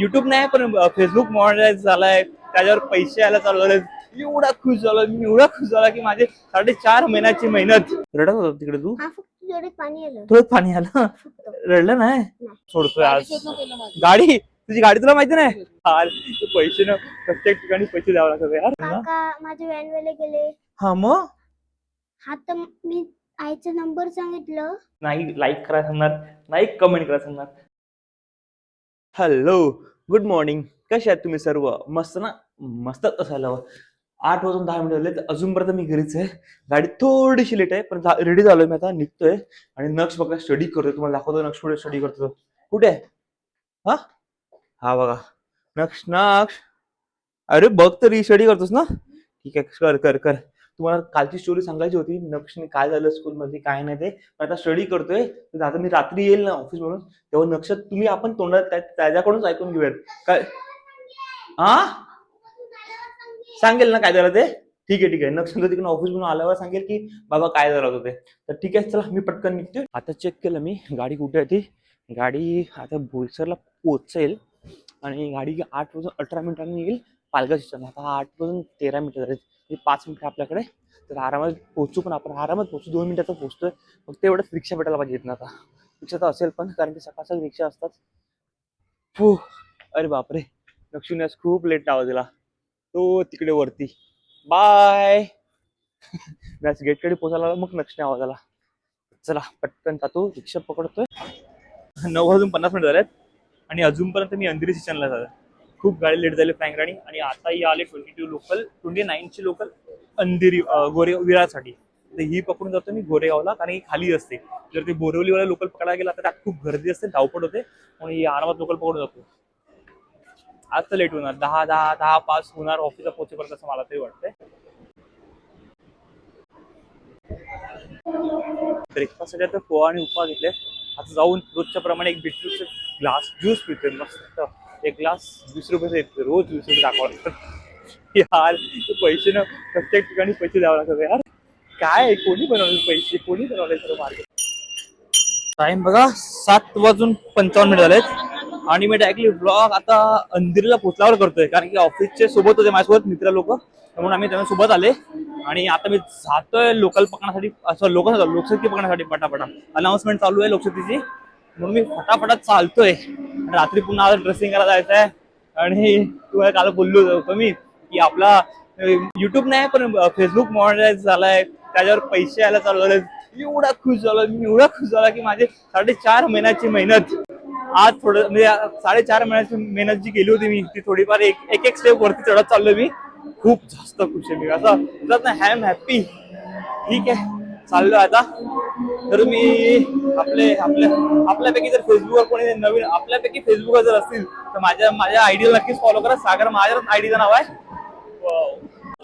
YouTube नाही पण Facebook monetise झालाय. त्याच्यावर पैसे यायला चालू झाले. एवढा खुश झालो मी एवढा खुश झाला की माझे साडेचार महिन्याची मेहनत. रडत होता तिकडे तू? हा फक्त डोळ्यात पाणी आलं. थोडं पाणी आलं? रडलं नाही? सोडतोय आज. गाडी तुझी गाडी तुला माहिती नाही? पैसे ना प्रत्येक ठिकाणी पैसे द्यावे लागतात यार काका माझे व्हॅनवाले गेले. हा मग? हा तर मी आईचा नंबर सांगितलं. नाही लाईक करायला सांगणार. नाही कमेंट करायला सांगणार. हॅलो गुड मॉर्निंग कसे आहात तुम्ही सर्व? मस्त ना? मस्तच असायला हवं. आठ वाजून दहा मिनिटं झाले अजूनपर्यंत मी घरीच आहे. गाडी थोडीशी लेट आहे पण रेडी झालोय मी आता. निघतोय. आणि नक्ष बघा स्टडी करतोय. तुम्हाला दाखवतो नक्ष कुठे स्टडी करतो कुठे आहे? हा? हा बघा. नक्ष नक्ष. अरे बघ तरी स्टडी करतोस ना? ठीक आहे. कर कर कर. तुम्हाला कालची स्टोरी सांगायची होती नक्षने काय झालं स्कूलमध्ये काय नाही ते. पण आता स्टडी करतोय. आता मी रात्री येईल ना ऑफिस म्हणून तेव्हा नक्ष तुम्ही आपण तोंडात त्याच्याकडूनच ऐकून घेऊयात. काय? हा सांगेल ना काय झालं ते? ठीक आहे ठीक आहे. नक्ष तिकडून ऑफिस म्हणून आल्यावर सांगेल की बाबा काय झालं होतं ते? तर ठीक आहे चला मी पटकन निघतोय. आता चेक केलं मी गाडी कुठे आहे ती? गाडी आता बोईसरला पोहोचेल आणि गाडी आठ वाजून अठरा मिनिटांनी येईल पालघर स्टेशन आता आठ वाजून तेरा मिनिटं झाले म्हणजे पाच मिनिटं आपल्याकडे. तर आरामात पोहोचू पण आपण आरामात पोहोचू. दोन मिनिटात पोहोचतोय. फक्त एवढंच रिक्षा भेटायला पाहिजे ना आता. रिक्षा तर असेल पण कारण की सकाळ सकाळी रिक्षा असतात. हो अरे बापरे. लक्ष्मी आज खूप लेट आवाज दिला. तो तिकडे वरती. बाय मॅच गेटकडे पोचायला मग लक्ष्मी आवाज आला. चला पटकन जातो. रिक्षा पकडतोय. नऊ वाजून पन्नास मिनिट झालेत. आणि अजूनपर्यंत मी अंधेरी स्टेशनला झालं खूप गाडी लेट झाली फ्रँक राणी आणि आताही आले ट्वेंटी टू लोकल ट्वेंटी नाईनची लोकल अंधेरी गोरे विरासाठी तर ही पकडून जातो मी गोरेगावला कारण ही खाली असते. जर ते बोरिवलीवाला लोकल पकडायला गेला तर त्यात खूप गर्दी असते धावपड होते. म्हणून ही आरामात लोकल पकडून जातो. आज तर लेट होणार. दहा दहा दहा पाच होणार ऑफिसला पोहोचेपर्यंत असं मला तरी वाटतंय. ब्रेकफास्टसाठी आता पोहा आणि उपमा घेतले. आता जाऊन रोजच्या प्रमाणे एक बीटरूटचे ग्लास ज्यूस पितोय मस्त. एक ग्लास वीस रुपयाचा रोज वीस रुपये दाखवा लागतात. यार पैसे ना प्रत्येक ठिकाणी पैसे द्यावे लागतात. यार काय कोणी बनवले पैसे? कोणी बनवले सर्व मार्केट? टाइम बघा सात वाजून पंचावन्न मिनिट झालेत. आणि मी डायरेक्टली ब्लॉग आता अंधेरीला पोचल्यावर करतोय कारण की ऑफिसचे सोबत होते माझ्यासोबत मित्र लोक. म्हणून आम्ही त्यांना सोबत आले. आणि आता मी जातोय लोकल पकडण्यासाठी असं लोक लोकशक्ती पकडण्यासाठी पटापटा. अनाऊन्समेंट चालू आहे लोकशक्तीची म्हणून मी फटाफटात चालतोय. रात्री पुन्हा ड्रेसिंग करायला जायचं आहे आणि तुम्हाला काल बोललो होतो मी की आपला युट्यूब नाही पण फेसबुक मॉनिटाईज झालाय. त्याच्यावर पैसे यायला चालू झाले एवढा खुश झालो मी एवढा खुश झाला की माझे साडेचार महिन्याची मेहनत. आज थोडं म्हणजे साडेचार महिन्याची मेहनत जी केली होती मी ती थोडीफार एक एक एक स्टेप वरती चढत चाललो मी. खूप जास्त खुश आहे मी. असं म्हणतात ना हॅम हॅप्पी ठीक आहे. चाललो आता. तर मी आपले आपल्या आपल्यापैकी जर फेसबुकवर कोणी नवीन आपल्यापैकी फेसबुकवर जर असतील तर माझ्या माझ्या आयडीला नक्कीच फॉलो करा. सागर माझ्या आयडीचं नाव आहे.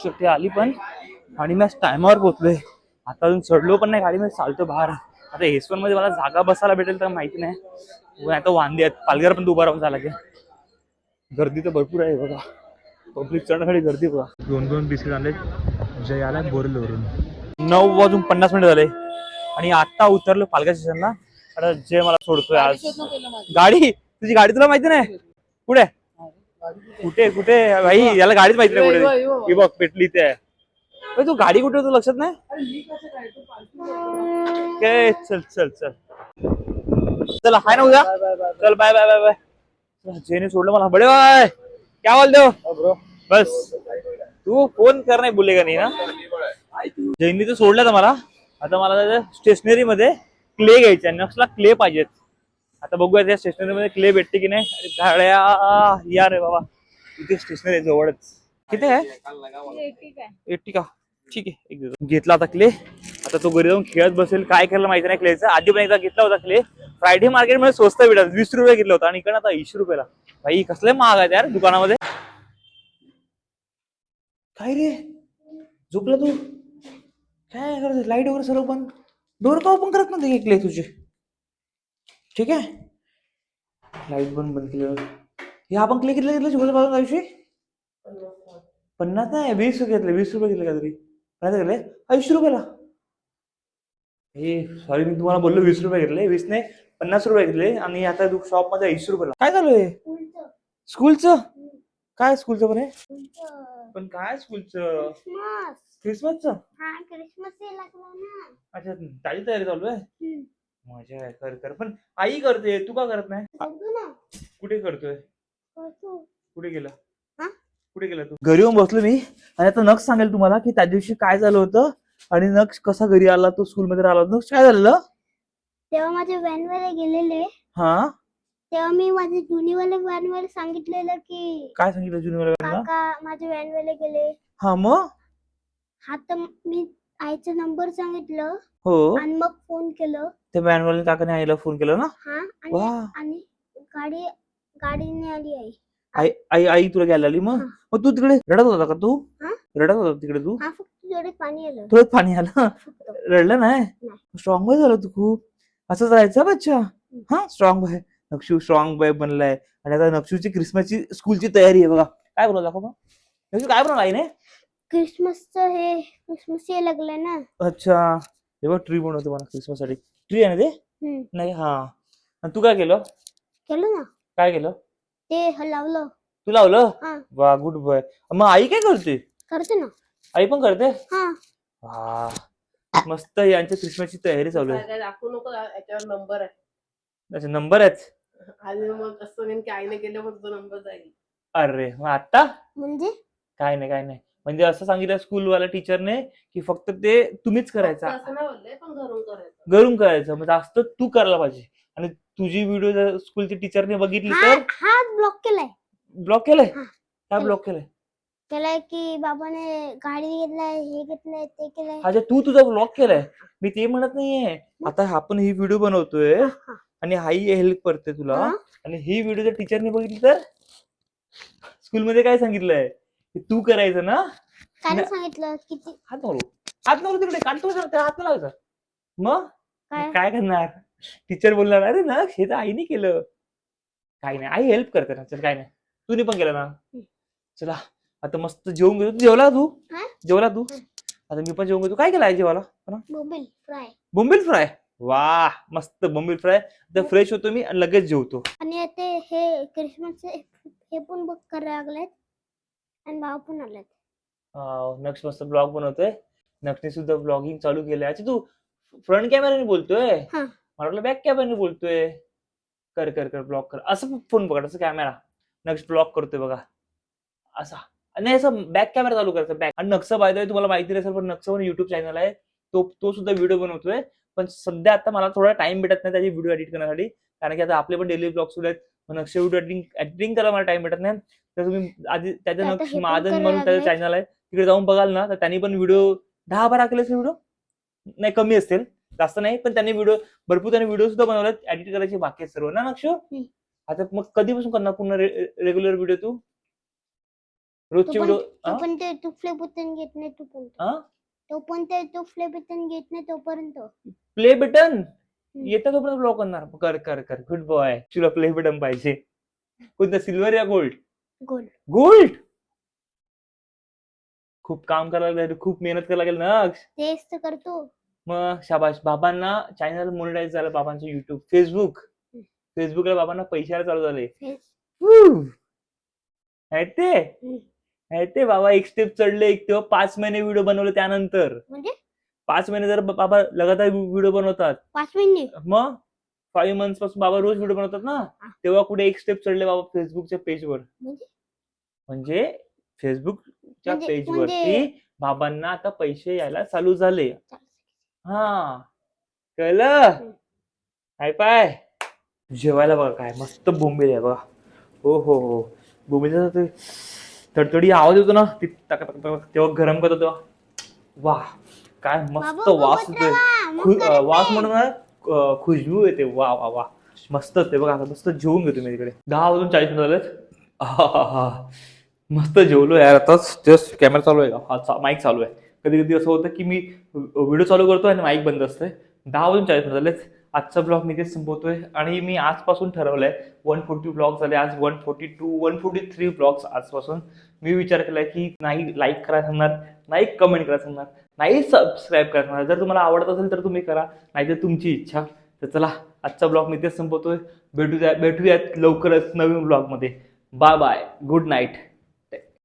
सुट्टी आली पण आणि मी टायमावर पोहोचलोय आता अजून चढलो पण नाही गाडी मी चालतो बाहेर. आता एसवनमध्ये मला जागा बसायला भेटेल तर माहिती नाही. आता वांदे आहेत. पालघर पण उभा राहून झाला लागेल. गर्दी तर भरपूर आहे बघा. पब्लिक चढण्यासाठी गर्दी बघा. दोन दोन बिस्किट आणले जय आलाय बोरलवरून नऊ वाजून पन्नास मिनिट झाले. आणि आता उतरलो पालघर स्टेशनला. आता जय मला सोडतोय आज. गाडी तुझी गाडी तुला माहिती नाही? कुठे? कुठे कुठे? भाई याला गाडीच माहिती नाही कुठे. ही बघ पेटली ते. आहे तू गाडी कुठे तू लक्षात नाही? चल चल चल. चला हाय ना उद्या. चल बाय बाय बाय बाय. जेने सोडलं मला. बडे बाय क्या बोलते हो? बस. तू फोन कर नाही बोलेगा नाही ना जैनी तर सोडलं तर मला. आता मला स्टेशनरी मध्ये क्ले घ्यायचे नक्सला क्ले पाहिजेत. आता बघूया त्या स्टेशनरी मध्ये क्ले भेटते की नाही? घड्या या रे बाबा. इथे स्टेशनरी जवळच. किती आहे? एट्टी का? ठीक आहे. एक घेतला होता क्ले आता तो घरी जाऊन खेळत बसेल. काय करायला माहिती नाही क्लेचा आधी पण एकदा घेतला होता क्ले फ्रायडे मार्केटमध्ये स्वस्त भेटत वीस रुपये घेतला होता. आणि इकडे आता ऐंशी रुपयाला. भाई कसले महाग आहे यार दुकानामध्ये. काय रे? झोपला तू? काय करत लाइट वगैरे सर्व बंद. डोर का ओपन करत नव्हते क्ले तुझे? ठीक आहे. लाइट पण बंद केलं हे आपण क्ले किती घेतलं शिकवलं बाजूला आयुष्य पन्नास नाही वीस घेतले वीस रुपये घेतले काहीतरी. पन्नास घेतले? ऐंशी रुपयाला. हे सॉरी मी तुम्हाला बोललो वीस रुपये घेतले. वीस नाही पन्नास रुपये घेतले. आणि आता शॉपमध्ये ऐंशी रुपयाला. काय झालं हे स्कूलचं काय स्कूलचं पण आहे पण काय स्कूलचं? क्रिसमस. क्रिसमसचं? हा क्रिसमस लागला ना. अच्छा ताजी तयारी चालू आहे? हम्म. मजा आहे कर कर. पण आई करते तू का करत नाही? ना. कुठे करतोय. कुठे गेला? हा? कुठे गेला तू? घरी येऊन बसलो मी. आणि आता नक्स सांगेल तुम्हाला की त्या दिवशी काय झालं होतं आणि नक्स कसा घरी आला तो स्कूलमध्ये राहिला नक्स काय झालेलं? तेव्हा माझे व्हॅनवाले गेलेले. हा? तेव्हा मी माझे जुनीवाले व्हॅनवाले सांगितलेलं की काय सांगितलं जुनियर काका माझे व्हॅनवाले गेले. हा मग? हा तर मी आईचा नंबर सांगितलं हो. आणि मग फोन केलं. ते मॅनवाले काकाने आईला फोन केला ना? हा आणि वा. आणि गाडी गाडीने आली आई. आई आई आई तुला घ्यायला आली मग? हा. मग तू तिकडे रडत होता का तू? हा? रडत होता तिकडे तू? हा फक्त डोळ्यात पाणी आलं. थोडं पाणी आलं? फक्त. रडलं नाही? नाही. स्ट्रॉंग बॉय झालं तू खूप. असंच राहायचं बच्चा? हा स्ट्रॉंग बॉय नक्षू स्ट्रॉंग बॉय बनलाय. आणि आता नक्षूची क्रिसमसची स्कूलची तयारी आहे बघा. काय बोला दाखव मग. नक्षू काय बनवलं आईने? क्रिसमसचं हे क्रिसमस हे लागलं ना. अच्छा. हे बघ ट्री बनवतो मला क्रिसमससाठी ट्री आहे ना ते? हम्म. नाही हा. आणि तू काय केलं? केलं ना. काय केलं? ते ह- लावलं. तू लावलं? हा. वा गुड बॉय मग आई काय करते? करते ना. आई पण करते? हा. वा. मस्त यांच्या क्रिसमसची तयारी चालू आहे. काय काय दाखवू नको याच्यावर नंबर आहे. त्याचे नंबर आहेत? आणि मग असं नेमकी आईने केलं मग तो नंबर जाईल. अरे मग आता? म्हणजे? काय नाही काय नाही. म्हणजे असं सांगितलं स्कूलवाल्या टीचरने की फक्त ते तुम्हीच फक्त करायचं. असं नाही बोलले पण घरून करायचं. घरून करायचं. म्हणजे जास्त तू करायला पाहिजे. आणि तुझी व्हिडिओ जर स्कूलची टीचरने बघितली हा तर? हा ब्लॉक केलाय. ब्लॉक केलंय? हा. काय ब्लॉक केलंय? केलाय की बाबाने गाडी घेतलाय हे घेतलंय ते केलंय. अच्छा तू तुझा ब्लॉक केलाय. मी ते म्हणत नाहीये. आता आपण ही व्हिडिओ बनवतोय. हा. आणि आई हेल्प करते तुला. हा. आणि ही व्हिडिओ जर टीचरने बघितली तर? स्कूलमध्ये काय सांगितलंय? की तू करायचं ना? काय नाही. सांगितलं किती हात मारू हात मारू तिकडे. काढतो हात नाही लावायचा. मग? काय? काय करणार? टीचर बोलणार अरे ना हे तर आईने केलं. काही नाही आई हेल्प करते ना. चल काय नाही. तूने पण केलं ना. चला आता मस्त जेवून घेतो. तू जेवला तू? हा? जेवला तू. आता मी पण जेवून घेतो. काय केलं आई जेवायला? मोबाईल फ्राय. बोंबील फ्राय? वा मस्त बोंबील फ्राय. तर फ्रेश होतो मी आणि लगेच जेवतो. आणि ते हे क्रिसमसचे हे पण बघ करायला लागलेत. आणि भाव पण आलेत. नक्ष मस्त ब्लॉग बनवतोय. नक्षने सुद्धा ब्लॉगिंग चालू केलंय. अच्छा तू फ्रंट कॅमेराने बोलतोय? हा. मला वाटलं बॅक कॅमेराने बोलतोय. कर कर कर ब्लॉक कर. असं फोन पकड असं कॅमेरा नक्स्ट ब्लॉक करतोय बघा. असा. नाही असं बॅक कॅमेरा चालू करायचा बॅक आणि नक्स बाय तुम्हाला माहिती नसेल पण नक्स पण युट्यूब चॅनल आहे. तो तो सुद्धा व्हिडिओ बनवतोय. पण सध्या आता मला थोडा टाइम भेटत नाही त्याची व्हिडिओ एडिट करण्यासाठी. कारण की आता आपले पण डेली ब्लॉग सुरू आहेत. मग नक्ष व्हिडिओ एडिटिंग एडिटिंग करायला मला टाइम भेटत नाही. तर तुम्ही आधी त्याच्या आता नक्ष करायला म्हणून त्याचं. चॅनल आहे. तिकडे जाऊन बघाल ना तर त्यांनी पण व्हिडिओ दहा बारा केले असेल व्हिडिओ नाही कमी असतील. जास्त नाही पण त्यांनी व्हिडिओ भरपूर त्यांनी व्हिडिओ सुद्धा बनवलेत. एडिट करायचे बाकी सर्व. ना नक्ष? आता मग कधीपासून करणार पुन्हा रेग्युलर व्हिडिओ तू? रोजचे व्हिडिओ घेत नाही तू पण. हा? तो पण ते तुफले बुतन घेत नाही तोपर्यंत. प्ले बटन येतं तोपर्यंत ब्लॉक करणार. कर कर कर. गुड बॉय तुला प्ले बटन पाहिजे. कोणतं? सिल्वर या गोल्ड गोल गोल्ड खूप काम करायला लागेल. खूप मेहनत करायला लागेल ना तेच तर करतो. मग शाबाश बाबांना चॅनल मोनिटाईज झालं बाबांचं युट्यूब फेसबुक फेसबुकला बाबांना पैशाला चालू झाले. Face Woo! आहेत ते? हम्म. ते बाबा एक स्टेप चढले एक तेव्हा पाच महिने व्हिडिओ बनवले त्यानंतर. म्हणजे? पाच महिने जर बाबा लगातार व्हिडिओ बनवतात. पाच मिनिट मग? फाईव्ह मंथ्सपासून बाबा रोज व्हिडिओ बनवतात ना. तेव्हा कुठे एक स्टेप चढले बाबा फेसबुकच्या पेजवर म्हणजे? म्हणजे फेसबुकच्या म्हणजे- पेजवरती म्हणजे- बाबांना आता पैसे यायला चालू झाले. हा. कळलं. हाय पाय. जेवायला बघा काय मस्त बोंबील आहे बघा. हो हो हो. बोंबीलचा ते तडतडी आवाज येतो ना ती टक टक टक तेव्हा गरम करतो तेव्हा. वा काय मस्त बाबा, वास येतोय. खु-. वास म्हणून ना अं, खुशबू येते. वा वा वा. मस्त ते बघा आता मस्त जेवून घेतो मी तिकडे दहा वाजून चाळीस मिनिट झालेत. मस्त जेवलो यार आताच जस्ट कॅमेरा चालू आहे का? हा माईक चालू आहे. कधी कधी असं होतं की मी व्हिडिओ चालू करतो आणि माईक बंद असतंय. दहा वाजून चाळीस मिनिट झालेत. आजचा ब्लॉग मी तेच संपवतोय. आणि मी आजपासून ठरवलं आहे वन फोर्टी ब्लॉग झाले. आज one forty two one forty three blogs आजपासून. मी विचार केला की नाही लाईक करायला सांगणार नाही कमेंट करायला सांगणार नाही सबस्क्राईब करायला सांगणार. जर तुम्हाला आवडत असेल तर तुम्ही करा नाहीतर तुमची इच्छा. तर चला आजचा ब्लॉग मी तेच संपवतोय. भेटूया भेटूयात लवकरच नवीन ब्लॉगमध्ये. Bye bye good night